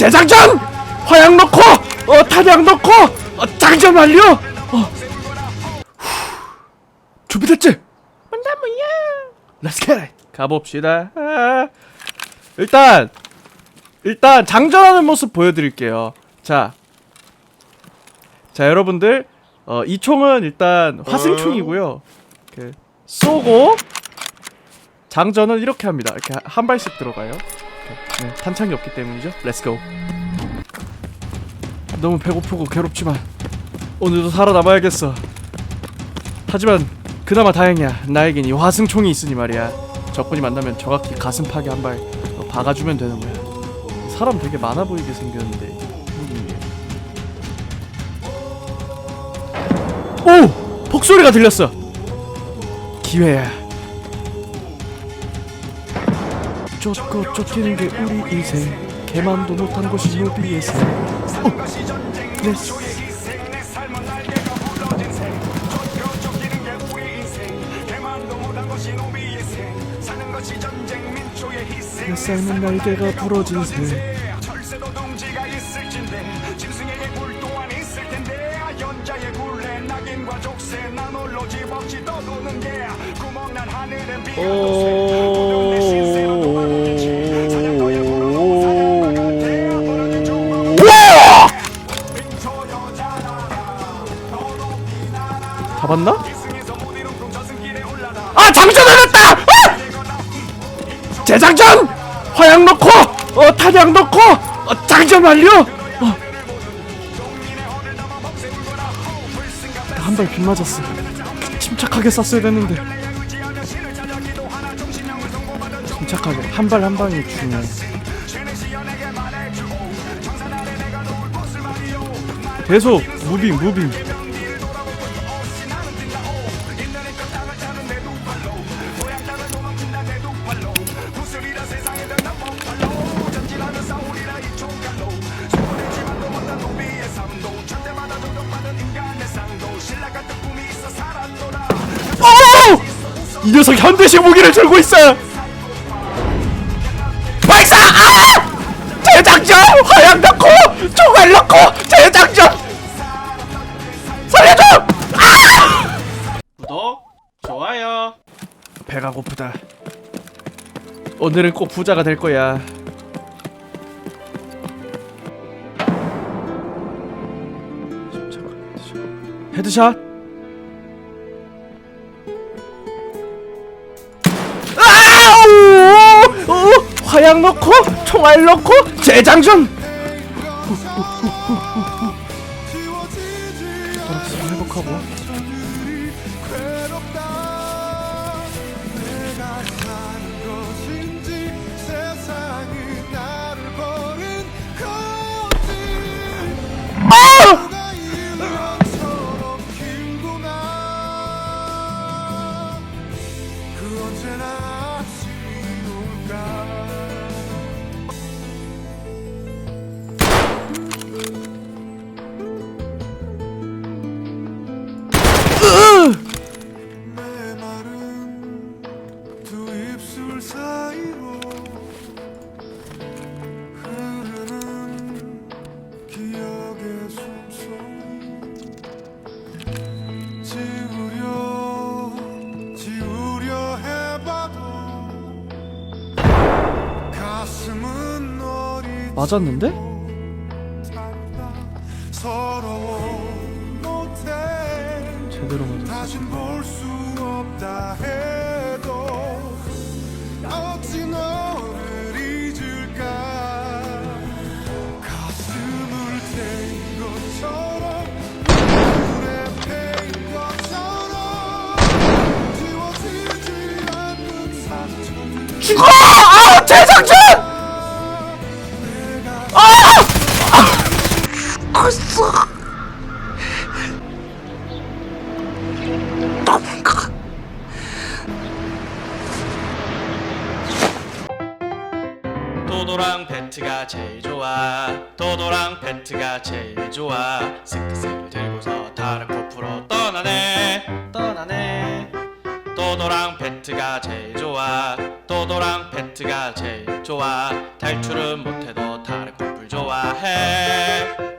재장전! 화약 넣고 어 탄약 넣고 어, 장전 완료. 어. 후. 준비됐지? 만나면야. Let's get it. 가봅시다. 아. 일단 일단 장전하는 모습 보여드릴게요. 자, 자 여러분들 어, 이 총은 일단 화승총이고요. 이렇게 쏘고 장전은 이렇게 합니다. 이렇게 한 발씩 들어가요. 이렇게. 네, 탄창이 없기 때문이죠. 렛츠고. 너무 배고프고 괴롭지만 오늘도 살아남아야겠어. 하지만 그나마 다행이야. 나에겐 이 화승총이 있으니 말이야. 적군이 만나면 정확히 가슴 파괴 한 발 박아주면 되는 거야. 사람 되게 많아 보이게 생겼는데. 오! 폭소리가 들렸어. 기회야. 쫓고 쫓기는 게 우리 인생. 개만도 못한 것이 우리의 생. 어. 네. 내 삶은 날개가 부러진 새. 철 잡았나? 아 장전 해놨다! 아! 재장전! 화약 넣고 어 탄약 넣고 어, 장전 완료! 어. 한발 빗맞았어 침착하게 쐈어야 됐는데 침착하게 한 발한 방이 중요해 계속 무빙 무빙 이 녀석 현대식 무기를 들고 있어! 발사! 아! 재장전! 화약 넣고! 총알 넣고! 재장전! 살려줘! 아! 구독, 좋아요. 배가 고프다. 오늘은 꼭 부자가 될 거야. 헤드샷. 화약 넣고 총알 넣고 재장전. 돌아서 회복하고. 맞았는데? 제대로 맞았어. 도도랑 배트가 제일 좋아. 도도랑 배트가 제일 좋아. 스크스를 들고서 다른 코프로 떠나네. 떠나네. 도도랑 배트가 제일 좋아. 도도랑 배트가 제일 좋아. 탈출은 못해도 다른 코플 좋아 좋아해